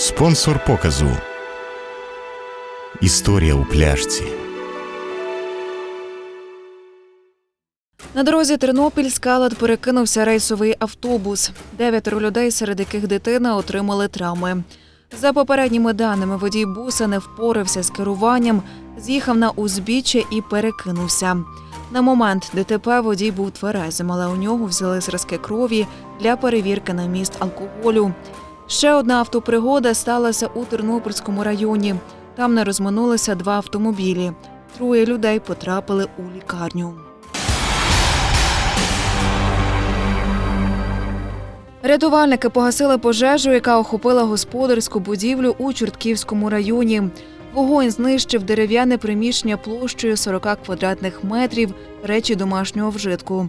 Спонсор показу. Історія у пляшці. На дорозі Тернопіль скалат перекинувся рейсовий автобус. Дев'ятеро людей, серед яких дитина, отримали травми. За попередніми даними, водій буса не впорався з керуванням, з'їхав на узбіччя і перекинувся. На момент ДТП водій був тверезим, але у нього взяли зразки крові для перевірки на міст алкоголю. Ще одна автопригода сталася у Тернопільському районі. Там не розминулися два автомобілі. Троє людей потрапили у лікарню. Рятувальники погасили пожежу, яка охопила господарську будівлю у Чортківському районі. Вогонь знищив дерев'яне приміщення площею 40 квадратних метрів, речі домашнього вжитку.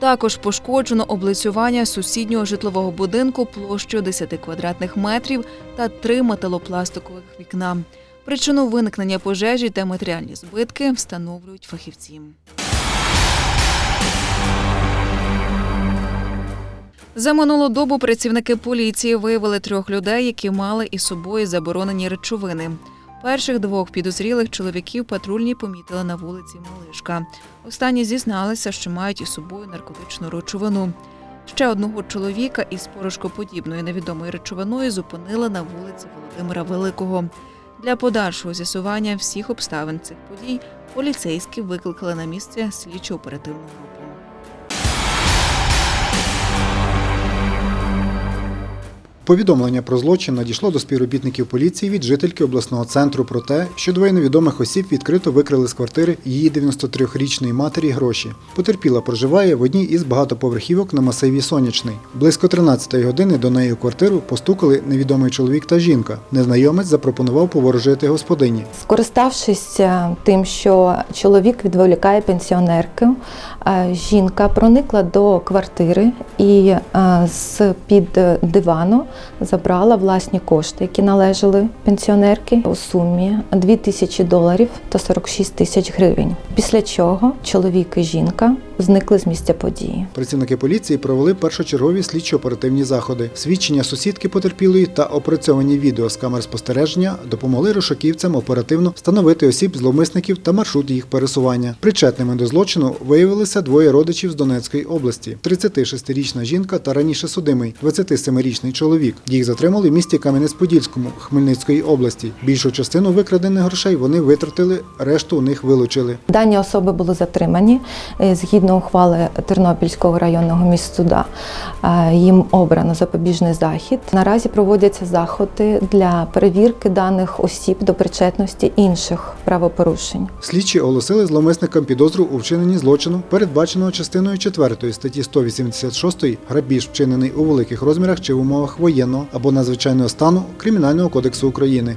Також пошкоджено облицювання сусіднього житлового будинку площею 10 квадратних метрів та три металопластикових вікна. Причину виникнення пожежі та матеріальні збитки встановлюють фахівці. За минулу добу працівники поліції виявили трьох людей, які мали із собою заборонені речовини. Перших двох підозрілих чоловіків патрульні помітили на вулиці Малишка. Останні зізналися, що мають із собою наркотичну речовину. Ще одного чоловіка із порошкоподібною невідомою речовиною зупинили на вулиці Володимира Великого. Для подальшого з'ясування всіх обставин цих подій поліцейські викликали на місце слідчо-оперативну групу. Повідомлення про злочин надійшло до співробітників поліції від жительки обласного центру про те, що двоє невідомих осіб відкрито викрили з квартири її 93-річної матері гроші. Потерпіла проживає в одній із багатоповерхівок на масиві Сонячний. Близько 13-ї години до неї у квартиру постукали невідомий чоловік та жінка. Незнайомець запропонував поворожити господині. Скориставшись е, тим, що чоловік відволікає пенсіонерку, е, жінка проникла до квартири і е, з під дивану забрала власні кошти, які належали пенсіонерки у сумі 2 тисячі доларів та 46 тисяч гривень. Після чого чоловік і жінка зникли з місця події. Працівники поліції провели першочергові слідчо-оперативні заходи. Свідчення сусідки потерпілої та опрацьовані відео з камер спостереження допомогли розшуківцям оперативно встановити осіб зловмисників та маршрут їх пересування. Причетними до злочину виявилися двоє родичів з Донецької області: 36-річна жінка та раніше судимий 27-річний чоловік. Їх затримали в місті Кам'янець-Подільському Хмельницької області. Більшу частину викрадених грошей вони витратили, решту у них вилучили. Дані особи були затримані Е, згідно ухвали Тернопільського районного міськсуда. е, Їм обрано запобіжний захід. Наразі проводяться заходи для перевірки даних осіб до причетності інших правопорушень. Слідчі оголосили зловмисникам підозру у вчиненні злочину, передбаченого частиною 4 статті 186 грабіж, вчинений у великих розмірах чи в умовах воєнного або надзвичайного стану Кримінального кодексу України.